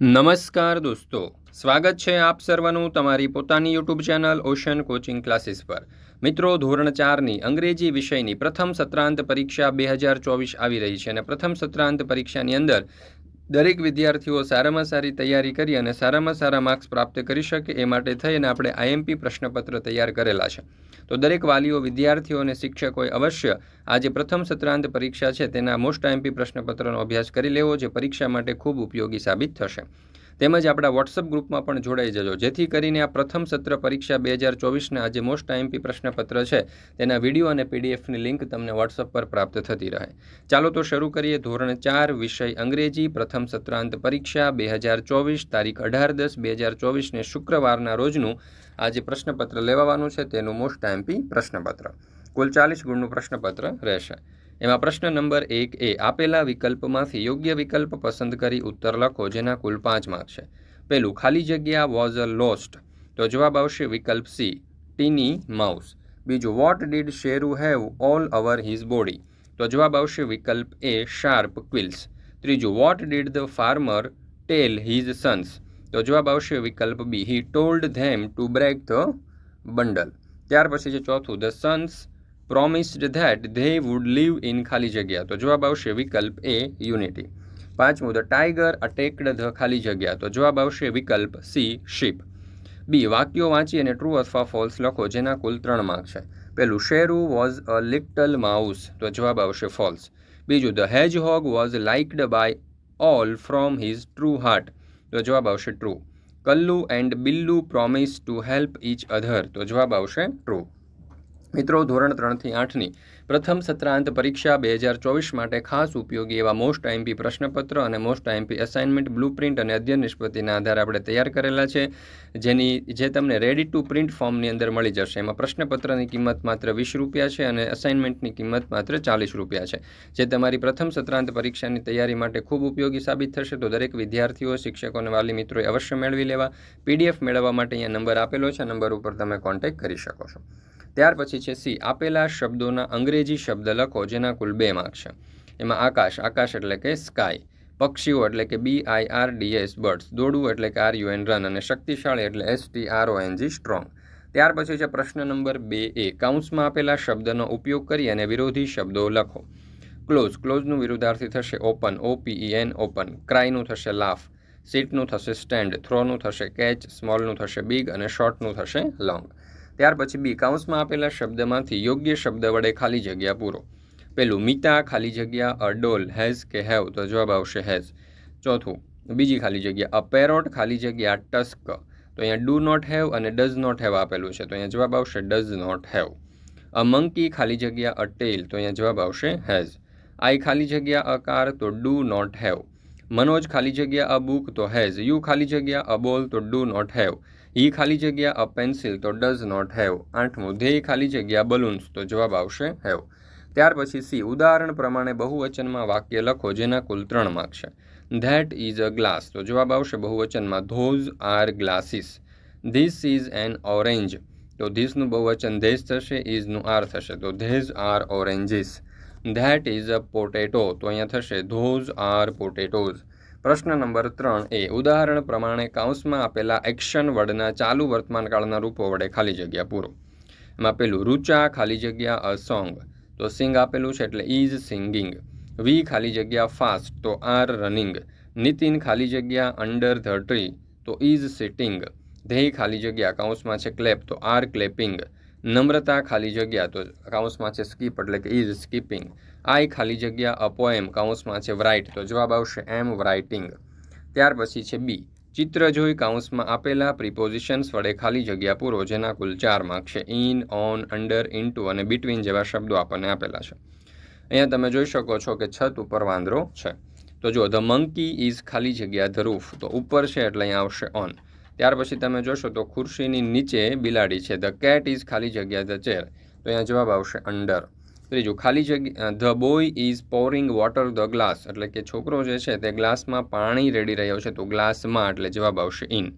નમસ્કાર દોસ્તો. સ્વાગત છે આપ સર્વનું તમારી પોતાની YouTube channel ocean coaching classes પર. મિત્રો, ધોરણ ચારની અંગ્રેજી વિષયની પ્રથમ સત્રાંત પરીક્ષા બે હજાર ચોવીસ આવી રહી છે અને પ્રથમ સત્રાંત પરીક્ષાની અંદર દરેક વિદ્યાર્થીઓ સારામાં સારી તૈયારી કરી અને સારામાં સારા માર્ક્સ પ્રાપ્ત કરી શકે એ માટે થઈને આપણે આઈએમપી પ્રશ્નપત્ર તૈયાર કરેલા છે. તો દરેક વાલીઓ, વિદ્યાર્થીઓ અને શિક્ષકોએ અવશ્ય આ જે પ્રથમ સત્રાંત પરીક્ષા છે, તેના મોસ્ટ આઈએમપી પ્રશ્નપત્રનો અભ્યાસ કરી લેવો, જે પરીક્ષા માટે ખૂબ ઉપયોગી સાબિત થશે. તેમજ આપણા વોટ્સઅપ ગ્રુપમાં પણ જોડાઈ જજો. જેથી કરીને આ પ્રથમ સત્ર પરીક્ષા બે હજાર ચોવીસના જે મોસ્ટ આઈએમપી પ્રશ્નપત્ર છે. તેના વીડિયો અને પીડીએફની લિંક તમને વોટ્સઅપ પર પ્રાપ્ત થતી રહે. ચાલો તો શરૂ કરીએ ધોરણ ચાર, વિષય અંગ્રેજી. પ્રથમ સત્રાંત પરીક્ષા બે હજાર ચોવીસ, તારીખ અઢાર દસ બે હજાર ચોવીસને શુક્રવારના રોજનું આ જે પ્રશ્નપત્ર લેવાનું છે. તેનું મોસ્ટ આઈએમપી પ્રશ્નપત્ર. કુલ ચાલીસ ગુણનું પ્રશ્નપત્ર રહેશે. એમાં પ્રશ્ન નંબર એક એ, આપેલા વિકલ્પમાંથી યોગ્ય વિકલ્પ પસંદ કરી ઉત્તર લખો, જેના કુલ પાંચ માર્ક છે. પહેલું, ખાલી જગ્યા વોઝ અ લોસ્ટ તો જવાબ આવશે વિકલ્પ સી, ટીની માઉસ. બીજું what did Sheru have all over his body તો જવાબ આવશે વિકલ્પ એ શાર્પ ક્વિલ્સ ત્રીજું what did the farmer tell his sons તો જવાબ આવશે વિકલ્પ B. He told them to break the bundle ત્યાર પછી છે ચોથું the sons promised that they would live in ખાલી જગ્યા. તો જવાબ આવશે વિકલ્પ એ યુનિટી પાંચમું ધ ટાઈગર અટેકડ ધ ખાલી જગ્યા. તો જવાબ આવશે વિકલ્પ સી શીપ બી, વાક્યો વાંચી અને ટ્રુ અથવા ફોલ્સ લખો, જેના કુલ ત્રણ માર્ક છે. પેલું Sheru was a little mouse તો જવાબ આવશે ફોલ્સ બીજું the hedgehog was liked by all from his true heart તો જવાબ આવશે true Kallu and Billu promise to help each other તો જવાબ આવશે ટ્રુ મિત્રો, ધોરણ ત્રણથી આઠની પ્રથમ સત્રાંત પરીક્ષા બે હજાર ચોવીસ માટે ખાસ ઉપયોગી એવા મોસ્ટ આઈએમપી પ્રશ્નપત્ર અને મોસ્ટ આઈએમપી અસાઇનમેન્ટ બ્લુપ્રિન્ટ અને અધ્યયન નિષ્પત્તિના આધારે આપણે તૈયાર કરેલા છે, જેની, જે તમને રેડી ટુ પ્રિન્ટ ફોર્મની અંદર મળી જશે. એમાં પ્રશ્નપત્રની કિંમત માત્ર વીસ રૂપિયા છે અને અસાઇનમેન્ટની કિંમત માત્ર ચાલીસ રૂપિયા છે. જે તમારી પ્રથમ સત્રાંત પરીક્ષાની તૈયારી માટે ખૂબ ઉપયોગી સાબિત થશે, તો દરેક વિદ્યાર્થીઓ, શિક્ષકો અને વાલી મિત્રોએ અવશ્ય મેળવી લેવા. પીડીએફ મેળવવા માટે અહીંયા નંબર આપેલો છે. નંબર ઉપર તમે કોન્ટેક્ટ કરી શકો છો. ત્યાર પછી છે સી, આપેલા શબ્દોના અંગ્રેજી શબ્દ લખો, જેના કુલ બે માર્ક છે. એમાં આકાશ આકાશ એટલે કે સ્કાય પક્ષીઓ એટલે કે B I R D S birds દોડવું એટલે કે આર યુ એન રન અને શક્તિશાળી એટલે S T R O N G strong ત્યાર પછી છે પ્રશ્ન નંબર બે એ કાઉન્સમાં આપેલા શબ્દનો ઉપયોગ કરી અને વિરોધી શબ્દો લખો. ક્લોઝ, ક્લોઝનું વિરુદ્ધાર્થી થશે open O P E N open ક્રાયનું થશે લાફ સીટનું થશે સ્ટેન્ડ થ્રોનું થશે કેચ સ્મોલનું થશે બિગ અને શોર્ટનું થશે લોંગ ત્યાર પછી બી કાઉન્સમાં આપેલા શબ્દમાંથી યોગ્ય શબ્દ વડે ખાલી જગ્યા પૂરો. પેલું મિતા ખાલી જગ્યા, અ ડોલ, હેઝ કે હેવ, તો જવાબ આવશે હેઝ. ચોથું, બીજી ખાલી જગ્યા, અ પેરોટ, ખાલી જગ્યા, ટસ્ક. તો અહીંયા ડુ નોટ હેવ અને ડઝ નોટ હેવ આપેલું છે, તો અહીંયા જવાબ આવશે does not have. A monkey, ખાલી જગ્યા, અ ટેલ તો અહીંયા જવાબ આવશે હેઝ. આઈ, ખાલી જગ્યા, અ કાર, તો ડુ નોટ હેવ. મનોજ, ખાલી જગ્યા, અ બુક, તો હેઝ. યુ, ખાલી જગ્યા, અ બોલ, તો ડુ નોટ હેવ. ઈ ખાલી જગ્યા અ પેન્સિલ તો ડઝ નોટ હેવ આઠમું, ધ્યેય ખાલી જગ્યા બલૂન્સ તો જવાબ આવશે હેવ ત્યાર પછી સી ઉદાહરણ પ્રમાણે બહુવચનમાં વાક્ય લખો, જેના કુલ ત્રણ માર્ક છે. ધેટ ઇઝ અ ગ્લાસ તો જવાબ આવશે બહુવચનમાં those are glasses this is an orange તો ધીસનું બહુવચન ધેઝ થશે ઇઝનું આર થશે. તો these are oranges. That is a potato તો અહીંયા થશે ધોઝ આર પોટેટોઝ પ્રશ્ન નંબર ત્રણ એ, ઉદાહરણ પ્રમાણે કાઉન્સમાં આપેલા એક્શન વર્ડના ચાલુ વર્તમાનકાળના રૂપો વડે ખાલી જગ્યા પૂરો. એમાં પેલું, રૂચા, ખાલી જગ્યા, અ સોંગ. તો સિંગ આપેલું છે એટલે ઇઝ સિંગિંગ. વી, ખાલી જગ્યા, ફાસ્ટ. તો આર, રનિંગ. નીતિન, ખાલી જગ્યા, અંડર ધ ટ્રી. તો ઇઝ સિટિંગ. ધ્યેય ખાલી જગ્યા કાઉન્સમાં છે ક્લેપ. તો આર ક્લેપિંગ. નમ્રતા, ખાલી જગ્યા. તો કાઉન્સમાં છે સ્કીપ એટલે કે ઇઝ સ્કીપિંગ. આઈ ખાલી જગ્યા, અ પોએમ કાઉન્સમાં છે વ્રાઇટ તો જવાબ આવશે એમ રાઇટિંગ ત્યાર પછી છે બી ચિત્ર જોઈ કાઉન્સમાં આપેલા પ્રિપોઝિશન્સ વડે ખાલી જગ્યા પૂરો, જેના કુલ ચાર માર્ક છે. ઇન ઓન અંડર ઇનટુ અને બિટવીન જેવા શબ્દો આપણને આપેલા છે. અહીંયા તમે જોઈ શકો છો કે છત ઉપર વાંદરો છે. તો જો ધ મંકી ઇઝ ખાલી જગ્યા ધ રૂફ તો ઉપર છે એટલે અહીંયા આવશે ઓન ત્યાર પછી તમે જોશો તો ખુરશીની નીચે બિલાડી છે. ધ કેટ ઇઝ ખાલી જગ્યા ધ ચેર તો અહીંયા જવાબ આવશે અંડર ત્રીજું, ખાલી જગ્યા the boy is pouring water the glass. એટલે કે છોકરો જે છે તે ગ્લાસમાં પાણી રેડી રહ્યો છે, તો ગ્લાસમાં, એટલે જવાબ આવશે ઇન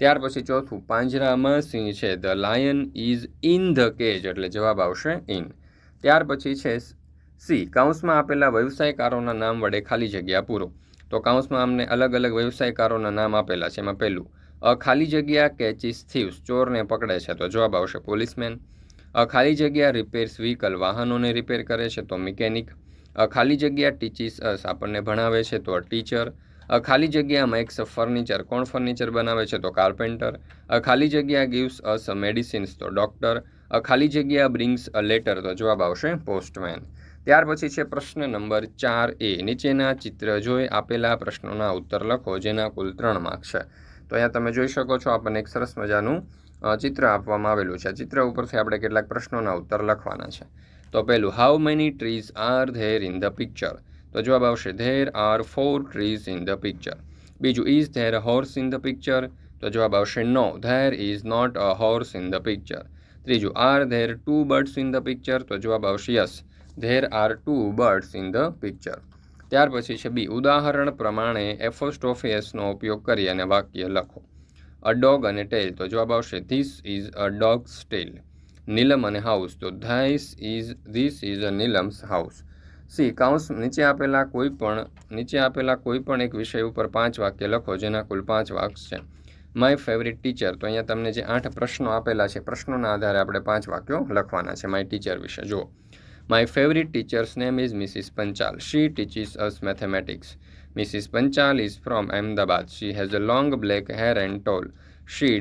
ત્યાર પછી ચોથું, પાંજરામાં સિંહ છે, the lion is in the cage, એટલે જવાબ આવશે ઇન ત્યાર પછી છે સી, કાઉન્સમાં આપેલા વ્યવસાયકારોના નામ વડે ખાલી જગ્યા પૂરો. તો કાઉન્સમાં અમને અલગ અલગ વ્યવસાયકારોના નામ આપેલા છે એમાં પહેલું, અ ખાલી જગ્યા કેચીસ થીવ્સ, ચોરને પકડે છે, તો જવાબ આવશે પોલીસમેન. ખાલી જગ્યા રિપેર્સ વ્હીકલ વાહનોને રિપેર કરે છે તો મિકેનિક ખાલી જગ્યા ટીચીસ આપણને ભણાવે છે તો ટીચર ખાલી જગ્યા મેક્સ ફર્નિચર કોણ ફર્નિચર બનાવે છે તો કાર્પેન્ટર ખાલી જગ્યા ગિવ્સ અસ મેડિસિન્સ તો ડૉક્ટર ખાલી જગ્યા બ્રિંગ્સ અ લેટર તો જવાબ આવશે પોસ્ટમેન ત્યાર પછી છે પ્રશ્ન નંબર ચાર એ. નીચેના ચિત્ર જોઈ આપેલા પ્રશ્નોના ઉત્તર લખો, જેના કુલ ત્રણ માર્ક છે. તો અહીંયા તમે જોઈ શકો છો આપણને એક સરસ મજાનું ચિત્ર આપવામાં આવેલું છે. ચિત્ર ઉપરથી આપણે કેટલાક પ્રશ્નોના ઉત્તર લખવાના છે. તો પહેલું how many trees are there in the picture તો જવાબ આવશે there are four trees in the picture બીજું is there a horse in the picture તો જવાબ આવશે no there is not a horse in the picture ત્રીજું are there two birds in the picture તો જવાબ આવશે yes there are two birds in the picture ત્યાર પછી છે બી, ઉદાહરણ પ્રમાણે એફોસ્ટોફિયસનો ઉપયોગ કરી અને વાક્ય લખો. અ ડોગ અને ટેલ તો જવાબ આવશે this is a dog's tail Neelam અને હાઉસ તો this is this is a Neelam's house C કાઉન્સ નીચે આપેલા કોઈ પણ, નીચે આપેલા કોઈ પણ એક વિષય ઉપર પાંચ વાક્ય લખો, જેના કુલ પાંચ વાક્ય છે. માય ફેવરિટ ટીચર તો અહીંયા તમને જે આઠ પ્રશ્નો આપેલા છે, પ્રશ્નોના આધારે આપણે પાંચ વાક્યો લખવાના છે માય ટીચર વિશે. જુઓ. My favourite teacher's name is Mrs Panchal she teaches us mathematics Mrs Panchal is from Ahmedabad she has a long black hair and tall she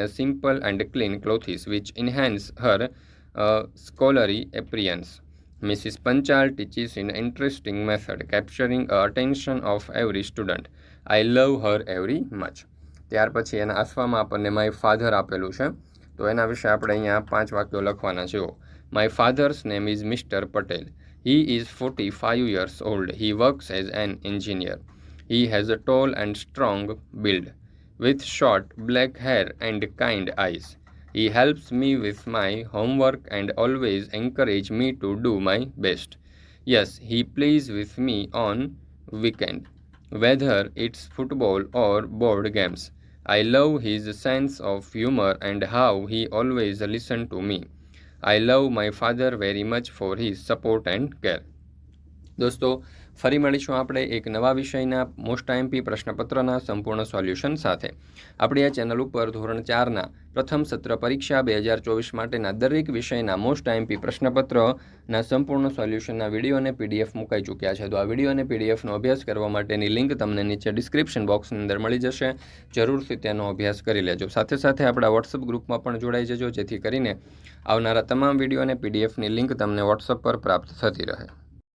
a simple and clean clothes which enhance her uh, scholarly appearance. Mrs. Panchal teaches in an interesting method, capturing the attention of every student. I love her very much. ત્યાર પછી એના આસવામાં આપણને my father આપેલું છે તો એના વિશે આપણે અહીંયા પાંચ વાક્યો લખવાના છે My father's name is Mr. Patel. He is 45 years old. He works as an engineer. He has a tall and strong build, with short black hair and kind eyes. He helps me with my homework and always encourage me to do my best. Yes, he plays with me on weekend, whether it's football or board games. I love his sense of humor and how he always listens to me. I love my father very much for his support and care. દોસ્તો, ફરી મળીશું આપણે એક નવા વિષયના most IMP પ્રશ્નપત્રના સંપૂર્ણ solution સાથે. આપણી આ ચેનલ ઉપર ધોરણ ચારના પ્રથમ સત્ર પરીક્ષા બે હજાર ચોવીસ માટેના દરેક વિષયના મોસ્ટ આઈએમપી પ્રશ્નપત્રના સંપૂર્ણ સોલ્યુશનના વીડિયો અને પીડીએફ મુકાઈ ચૂક્યા છે. તો આ વીડિયો અને પીડીએફનો અભ્યાસ કરવા માટેની લિંક તમને નીચે ડિસ્ક્રિપ્શન બોક્સની અંદર મળી જશે. જરૂરથી તેનો અભ્યાસ કરી લેજો. સાથે સાથે આપણા વોટ્સઅપ ગ્રુપમાં પણ જોડાઈ જજો, જેથી કરીને આવનારા તમામ વીડિયો અને પીડીએફની લિંક તમને વોટ્સઅપ પર પ્રાપ્ત થતી રહે.